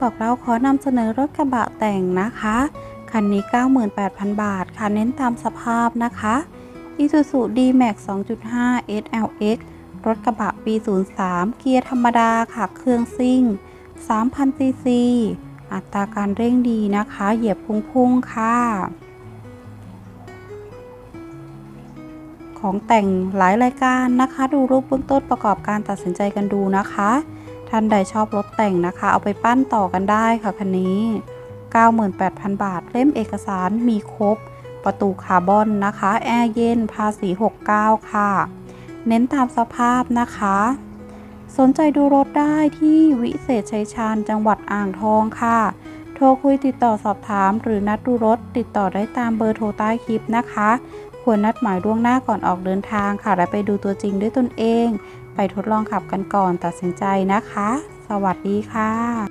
บอกเราขอนำเสนอรถกระบะแต่งนะคะ คันนี้ 98,000 บาท ค่ะ เน้นตามสภาพนะคะ Isuzu D-Max 2.5 SLX รถกระบะปี 03 เกียร์ธรรมดาค่ะ เครื่องซิ่ง 3,000 ซีซี อัตราการเร่งดีนะคะ เหยียบพุ่งๆ ค่ะ ของแต่งหลายรายการนะคะ ดูรูปเบื้องต้นประกอบการตัดสินใจกันดูนะคะ ท่านใดชอบรถแต่งนะคะ เอาไปปั้นต่อกันได้ค่ะคันนี้ 98,000 บาท เล่มเอกสารมีครบ ประตูคาร์บอนนะคะ แอร์เย็น ภาษี 69 ค่ะ เน้นตามสภาพนะคะ สนใจดูรถได้ที่วิเศษชัยชาญจังหวัดอ่างทองค่ะ โทรคุยติดต่อสอบถาม หรือนัดดูรถติดต่อได้ตามเบอร์โทรใต้คลิปนะคะ ควรนัดหมายล่วงหน้าก่อนออกเดินทางค่ะ และไปดูตัวจริงด้วยตนเอง ไปทดลองขับกันก่อนตัดสินใจนะคะ สวัสดีค่ะ